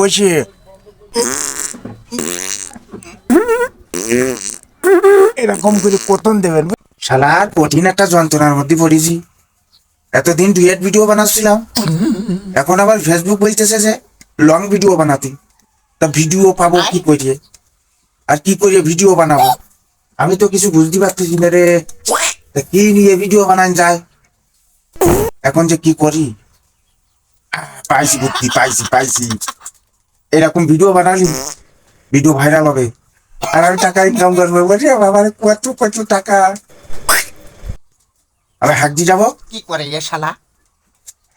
বসে এরকম করে কতন দেবেন। শালার কঠিন একটা যন্ত্রণার মধ্যে পড়েছি। এতদিন ডুয়েট ভিডিও বানাচ্ছিলাম। এখন আবার ফেসবুক বলতেছে যে লং ভিডিও বানাতে। তা ভিডিও পাবো কি করে? আর কি করে ভিডিও বানাবো? আমি তো কিছু বুঝতে পারতেছি না রে। কি নিয়ে ভিডিও বানান যায়? এখন যে কি করি? পাইছি বুদ্ধি, পাইছি পাইছি। এরকম ভিডিও বানালি? ভিডিও ভাইরাল হবে। আর আমি টাকা ইনকাম করব। বলছি আমার কত কত টাকা? আমি হাগজি যাব। কি করে এ শালা?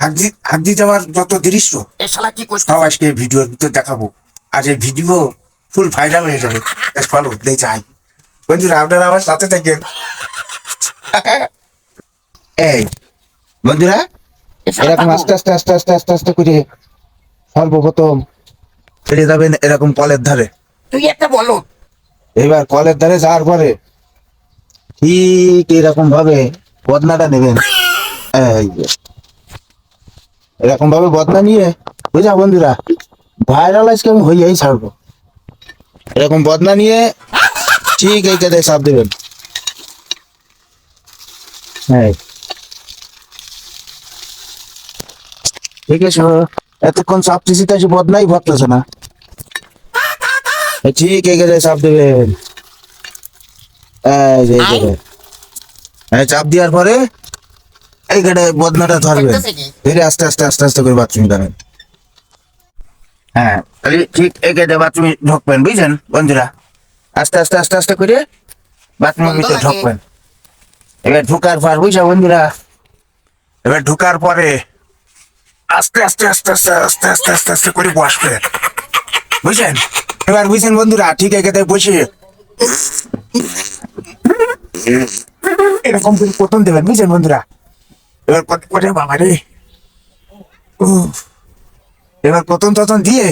হাগজি হাগজি যাওয়ার যত দৃশ্য এ শালা কি করছে? সব আজকে ভিডিওর ভিতর দেখাবো। আর এই ভিডিও ফুল ভাইরাল হয়ে যাবে। ফলো দিয়ে যাই। বন্ধুরা আপনারা আমার সাথে থাকেন। এই বন্ধুরা এরকম আস্তে আস্তে আস্তে আস্তে আস্তে আস্তে করে সর্বপ্রথম ফিরে যাবেন এরকম কলের ধারে। তুই একটা বলো। এবার কলের ধারে যাওয়ার পরে ঠিক এরকম ভাবে বদনাটা নেবেন। এরকম ভাবে বদনা নিয়ে বুঝা বন্ধুরা ভাইরাল আজকে আমি হইয়াই ছাড়বো। এরকম বদনা নিয়ে ঠিক এই কাজে চাপ দেবেন। হ্যাঁ ঠিক আছে। এতক্ষণ চাপ দিছি তো বদনাই ভাবতেছে না। ঠিক এই কাজে চাপ দেবেন চাপ দেওয়ার পরে এই গাড়ে বদনাটা ধরবেন ধীরে আস্তে আস্তে আস্তে আস্তে করে বাথরুমে যাবেন হ্যাঁ তাহলে ঠিক এই গাড়ে বাথরুমে ঢুকবেন বুঝছেন বন্ধুরা? আস্তে আস্তে আস্তে আস্তে করে বাথরুমের ভিতরে। ঢুকবেন। এবার ঢুকার পর বুঝছ বন্ধুরা? এবার ঢুকার পরে আস্তে আস্তে আস্তে আস্তে আস্তে আস্তে আস্তে আস্তে করে বসবেন বুঝছেন এবার বুঝছেন বন্ধুরা, ঠিক এখানে বসে। এরকম করে প্রথম দেবেন বুঝছেন বন্ধুরা? এবার করে বাবা রে। এবার প্রথম তখন দিয়ে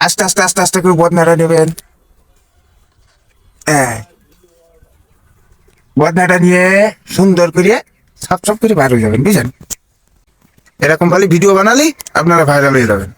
আস্তে আস্তে আস্তে আস্তে করে বদনাটা নেবেন। হ্যাঁ। বদনাটা নিয়ে সুন্দর করে সব সব করে বার হয়ে যাবেন বুঝছেন এরকম খালি ভিডিও বানালেই আপনারা ভাইরাল হয়ে যাবেন।